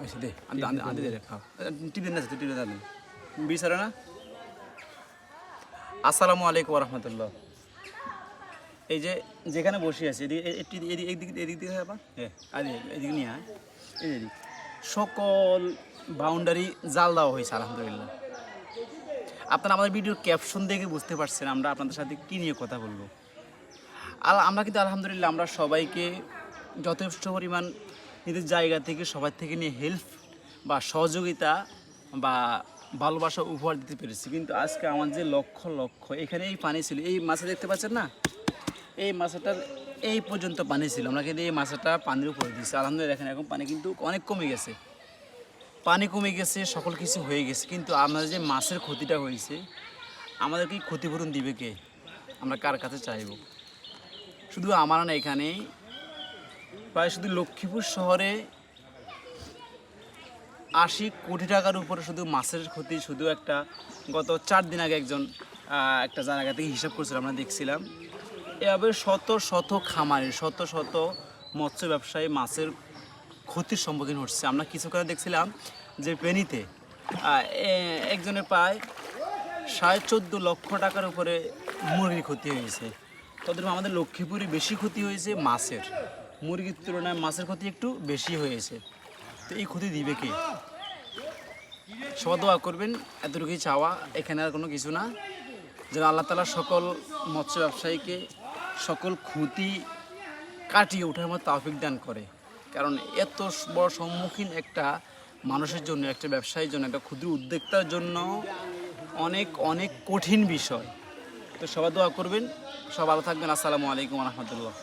ওই দে আনতে আনতে আনতে দে খাও টিপে না টিপে না বিচারে না? আসসালামু আলাইকুম রহমতুল্লাহ এই যে যেখানে বসে আছি এদিকে এদিক এদিক এদিক দিয়ে হ্যাঁ এদিকে নিয়ে আয়। এদিক। সকল বাউন্ডারি জাল দেওয়া হয়েছে আলহামদুলিল্লাহ। আপনারা আমাদের ভিডিওর ক্যাপশন দেখে বুঝতে পারছেন আমরা আপনাদের সাথে কী নিয়ে কথা বলব। আর আমরা কিন্তু আলহামদুলিল্লাহ আমরা সবাইকে যথেষ্ট পরিমাণ নিজের জায়গা থেকে, সবার থেকে নিয়ে হেল্প বা সহযোগিতা বা ভালোবাসা উপহার দিতে পেরেছি। কিন্তু আজকে আমার যে লক্ষ্য লক্ষ্য এখানে এই পানি ছিল, এই মাছে দেখতে পাচ্ছেন না? এই মাছটার এই পর্যন্ত পানি ছিল, আমরা কিন্তু এই মাছটা পানির উপরে দিয়েছি। আলহামদুলিল্লাহ এখানে এখন পানি কিন্তু অনেক কমে গেছে। পানি কমে গেছে সকল কিছু হয়ে গেছে, কিন্তু আমাদের যে মাছের ক্ষতিটা হয়েছে আমাদেরকে ক্ষতিপূরণ দিবে কে? আমরা কার কাছে চাইব? শুধু আমার না এখানে প্রায় শুধু লক্ষ্মীপুর শহরে আশি কোটি টাকার উপরে শুধু মাছের ক্ষতি, শুধু একটা গত চার দিন আগে একজন একটা জায়গা থেকে হিসাব করছিলাম আমরা দেখছিলাম। এভাবে শত শত খামারে, শত শত মৎস্য ব্যবসায়ী মাছের ক্ষতির সম্মুখীন হচ্ছে। আমরা কিছুক্ষণ দেখছিলাম যে পেনিতে একজনের প্রায় সাড়ে চোদ্দ লক্ষ টাকার উপরে মুরগির ক্ষতি হয়েছে। তবে আমাদের লক্ষ্মীপুরে বেশি ক্ষতি হয়েছে মাছের। মুরগির তুলনায় মাছের ক্ষতি একটু বেশি হয়েছে। তো এই ক্ষতি দিবে কে? সবাই দোয়া করবেন, এতটুকুই চাওয়া, এখানে আর কোনো কিছু না। যেন আল্লাহ তালা সকল মৎস্য ব্যবসায়ীকে সকল ক্ষতি কাটিয়ে ওঠার মতো তাফিক দান করে। কারণ এত বড় সম্মুখীন একটা মানুষের জন্য, একটা ব্যবসায়ীর জন্য, একটা ক্ষুদ্র উদ্যোক্তার জন্য অনেক অনেক কঠিন বিষয়। তো সবাই দোয়া করবেন। সব ভালো থাকবেন। আসসালামু আলাইকুম রহমতুল্লাহ।